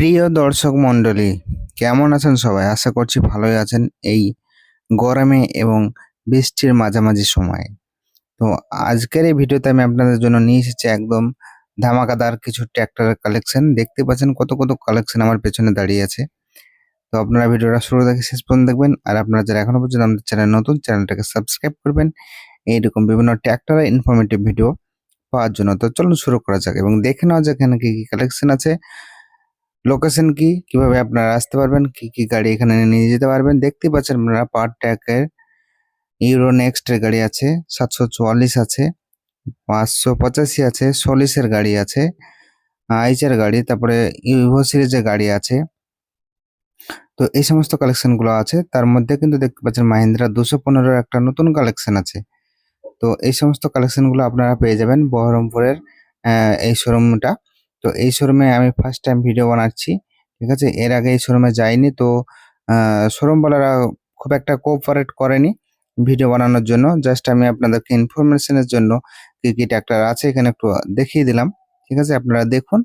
প্রিয় দর্শক মণ্ডলী, কেমন আছেন সবাই? আশা করছি ভালোই আছেন এই গরমে এবং বৃষ্টির মাঝামাঝি সময়ে। তো আজকের এই ভিডিওতে আমি আপনাদের জন্য নিয়ে এসেছি একদম ধামাকাদার কিছু ট্র্যাক্টরের কালেকশন দেখতে পাচ্ছেন কত কত কালেকশন আমার পেছনে দাঁড়িয়ে আছে। তো আপনারা ভিডিওটা শুরু থেকে শেষ পর্যন্ত দেখবেন আর আপনারা যারা এখনও পর্যন্ত আমাদের চ্যানেল নতুন চ্যানেলটাকে সাবস্ক্রাইব করবেন। এইরকম বিভিন্ন ট্র্যাক্টরের ইনফরমেটিভ ভিডিও পাওয়ার জন্য। তো চলুন শুরু করা যাক এবং দেখে নেওয়া যাক এখানে কি কি কালেকশন আছে। লোকেশন কি? কীভাবে আপনারা আসতে পারবেন? কি কি গাড়ি এখানে নিয়ে যেতে পারবেন? দেখতে পাচ্ছেন আপনারা পার ট্র্যাকের ইউরো নেক্সট এর গাড়ি আছে, সাতশো চুয়াল্লিশ আছে, পাঁচশো পঁচাশি আছে চল্লিশের গাড়ি আছে আইচের গাড়ি, তারপরে ইভো সিরিজের গাড়ি আছে। তো এই সমস্ত কালেকশনগুলো আছে। তার মধ্যে কিন্তু দেখতে পাচ্ছেন মাহিন্দ্রা দুশো পনেরোর একটা নতুন কালেকশন আছে। তো এই সমস্ত কালেকশনগুলো আপনারা পেয়ে যাবেন বহরমপুরের এই শোরুমটা তো এই শোরুমে আমি ফার্স্ট টাইম ভিডিও বানাচ্ছি, ঠিক আছে? এর আগে এই শোরুমে যাইনি, তো শোরুমওয়ালারা খুব একটা কোঅপারেট করেনি ভিডিও বানানোর জন্য। জাস্ট আমি আপনাদেরকে ইনফরমেশনের জন্য কি কি ট্র্যাক্টর আছে এখানে একটু দেখিয়ে দিলাম, ঠিক আছে? আপনারা দেখুন।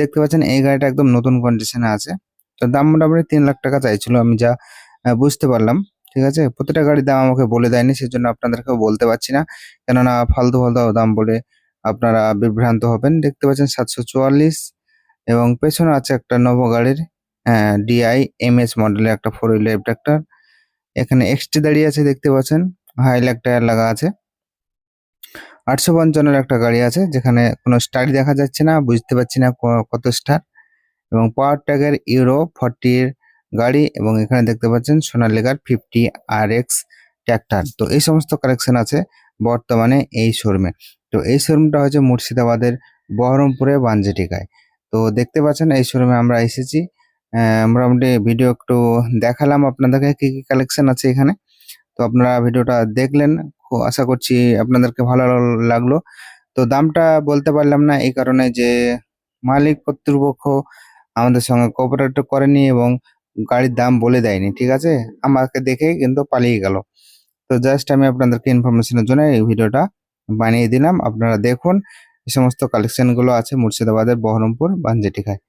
দেখতে পাচ্ছেন এই গাড়িটা একদম নতুন কন্ডিশনে আছে। তো দাম মোটামুটি তিন লাখ টাকা চাইছিল, আমি যা বুঝতে পারলাম, ঠিক আছে? প্রতিটা গাড়ির দাম আমাকে বলে দেয়নি, সেজন্য আপনাদেরকেও বলতে পারছি না। কেননা ফালতু ফালতু দাম বলে আপনারা বিভ্রান্ত হবেন। দেখতে পাচ্ছেন সাতশো চুয়াল্লিশ এবং পেছনে আছে একটা নবো গাড়ির হ্যাঁ ডিআই এম এস মডেলের একটা ফোর হুইলার ট্রাক্টর এখানে এক্সটি দাঁড়িয়ে আছে দেখতে পাচ্ছেন হাইলাক টায়ার লাগা আছে। আটশো পঞ্চান্নের একটা গাড়ি আছে, যেখানে কোনো স্টারই দেখা যাচ্ছে না, বুঝতে পারছি না কত স্টার এবং পাওয়ার ট্যাগের ইউরো ফর্টির গাড়ি এবং এখানে দেখতে পাচ্ছেন সোনালিকার ফিফটি আর এক্স ট্র্যাক্টর তো এই সমস্ত কালেকশন আছে। বর্তমানে এই শোরুমে। তো এই শোরুমটা হচ্ছে মুর্শিদাবাদের বহরমপুরে বাঞ্জেটিকায়। তো দেখতে পাচ্ছেন এই শোরুমে আমরা এসেছি। মোটামুটি ভিডিও একটু দেখালাম আপনাদেরকে কি কি কালেকশন আছে এখানে। তো আপনারা ভিডিওটা দেখলেন। আশা করছি আপনাদেরকে ভালো লাগল। তো দামটা বলতে পারলাম না এই কারণে যে মালিক কর্তৃপক্ষ আমাদের সঙ্গে কোঅপারেট করেনি এবং গাড়ির দাম বলে দেয়নি, ঠিক আছে? আমাকে দেখে কিন্তু পালিয়ে গেল। তো জাস্ট আমি আপনাদেরকে ইনফরমেশনের জন্য এই ভিডিওটা বানিয়ে দিলাম। আপনারা দেখুন, এই সমস্ত কালেকশনগুলো আছে মুর্শিদাবাদের বহরমপুর বানজেটিকায়